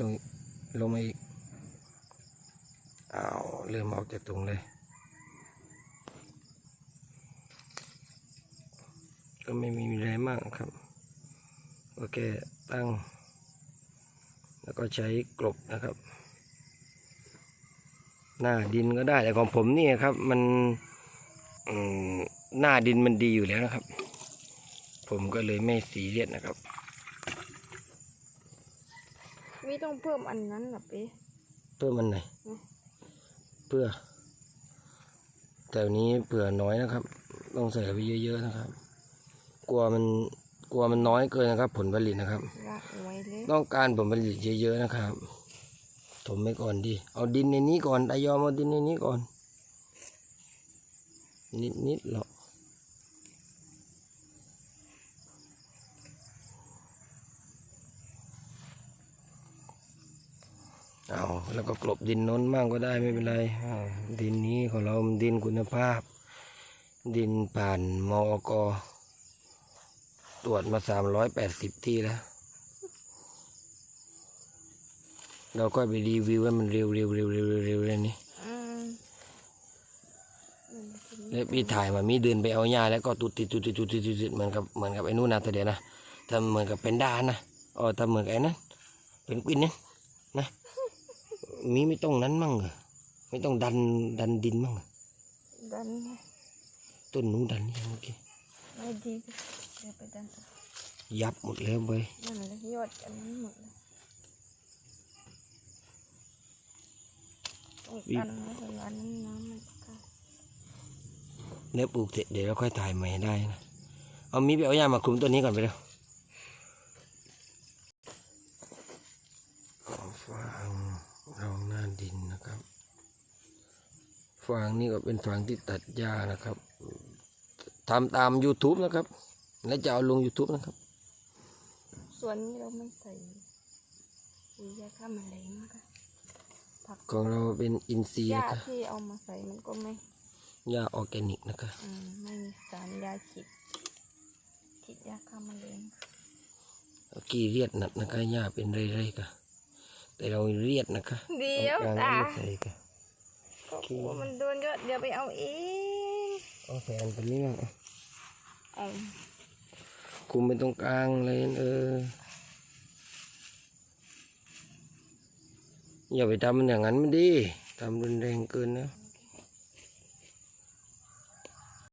ลงลงมาอีกอ้าวเริ่มออกจากตรงเลย ก็ไม่มีอะไรมากครับ โอเค ตั้ง แล้วก็ใช้กลบนะครับ หน้าดินก็ได้แต่ของผมนี่ครับ มันหน้าดินมันดีอยู่แล้วนะครับ ผมก็เลยไม่สีเรียสนะครับ ไม่ต้องเพิ่มอันนั้นหรอเป๊ะเพื่อมันไหนอยอืมเพื่อ แต่วันนี้เผื่อน้อยนะครับ ต้องใส่ไปเยอะๆนะครับ กลัวมันกลัวมันน้อยเกินนะครับ ผลผลิตนะครับรากไว้เลยต้องการผลผลิตเยอะๆนะครับถมไปก่อนดิเอาดินในนี้ก่อนตายอมเอาดินในนี้ก่อน นิดๆหรอก เอาแล้วก็กลบดินโน้นบ้างก็ได้ไม่เป็นไรอ่าดินนี้ของเรามันดินคุณภาพ ดินผ่านมอกตรวจมาสามร้อยแปดสิบที่แล้ว เราก็ไปรีวิวให้มันเร็วเร็วเร็วเร็วเร็วเร็วเลยนี่อืมมันจะมีแล้วพี่ถ่ายมามีเดินไปเอาหญ้าแล้วก็ตุดติดตุดติดตุดติดตุดติดเหมือนกับเหมือนกับไอ้นู่นนะแต่เดี๋ยวนะทำเหมือนกับเป็นด้านนะอ๋อทำเหมือนกับไอ้นั้นเป็นกวินเนี่ยนะ มีไม่ต้องนั้นมั่งเหรอไม่ต้องดันดันดินมั่งเหรอดันต้นนู้นดันนี่เมื่อกี้ไม่ดีเดี๋ยวไปดันยับหมดแล้วเว้ยนั่นเลยยอดอันนั้นหมดเลยต้องดันนะเวลานั้นน้ำมันเข้าแล้วปลูกเสร็จเดี๋ยวเราค่อยถ่ายใหม่ได้นะเอามีไปเอาหญ้ามาคลุมต้นนี้ก่อนไปเร็วขอฟาง รองหน้าดินนะครับฟางนี่ก็เป็นฟางที่ตัดหญ้านะครับทำตาม YouTube นะครับ และจะเอาลง YouTube นะครับ ส่วนนี้เราไม่ใส่ปุ๋ยยาฆ่าแมลงนะคะผักของเราเป็นอินทรีย์หญ้านะครับที่เอามาใส่มันก็ไม่หญ้าออร์แกนิกนะครับ อืมไม่มีสารยาฉีดฉีดยาฆ่าแมลงกี่เรียดนัดนะคะหญ้าเป็นไรๆกัน แต่เราเรียดนะคะเดี๋ยวเอากลางตาไม่ใส่กันก็กลัวมันโดนเยอะเดี๋ยวไปเอาเองเอาแฟนเป็นนี้มั้งเอาเอาคุมไปตรงกลางเลยเอออย่าไปทำมันอย่างนั้นมันดีทำรุนแรงเกินนะ